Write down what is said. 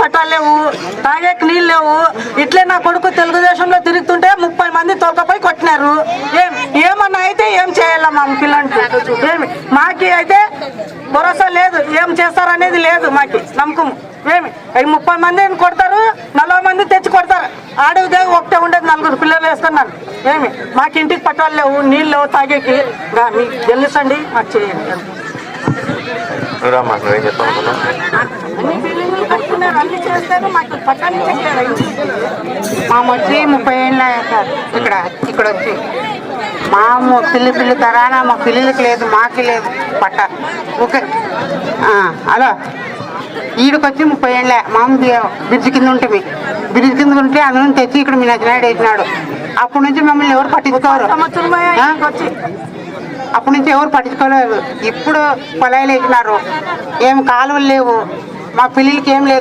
పట్టాలు లేవు తాగేకి నీళ్ళు లేవు. ఇట్లే నా కొడుకు తెలుగుదేశంలో తిరుగుతుంటే ముప్పై మంది తోకపోయి కొట్టినారు. ఏం ఏమన్నా అయితే ఏం చేయాల మా పిల్లలకి ఏమి మాకి అయితే భరోసా లేదు. ఏం చేస్తారనేది లేదు మాకి నమ్మకం. ఏమి ముప్పై మంది కొడతారు నలభై మంది తెచ్చి కొడతారు. ఆడేదే ఒకటే ఉండేది నలుగురు పిల్లలు వేసుకున్నాను ఏమి మాకు ఇంటికి పట్టాలు లేవు నీళ్ళు లేవు తాగేకి. మీకు గెలుసండి మాకు చేయండి. అన్ని చేస్తారు మాకు పట్టాలు ఇచ్చట్లేదు మా వచ్చి ముప్పై ఏళ్ళ సార్ ఇక్కడ ఇక్కడ వచ్చి. మా ము- పిల్లి పిల్లి తరాన మా పిల్లలకి లేదు మాకి లేదు పట్ట. ఓకే. హలో. ఈడికొచ్చి ముప్పై ఏళ్ళ మామ బ్రిడ్జ్ కింద ఉంటుంది బ్రిడ్జ్ కింద ఉంటే అందులో తెచ్చి ఇక్కడ మీ నచ్చినాడు వేసినాడు. అప్పటి నుంచి మమ్మల్ని ఎవరు పట్టించుకోరు. అప్పటి నుంచి ఎవరు పట్టించుకోలేదు. ఇప్పుడు పొలాలు వేసినారు. ఏం కాలువలు లేవు. మా పిల్లలకి ఏం లేదు.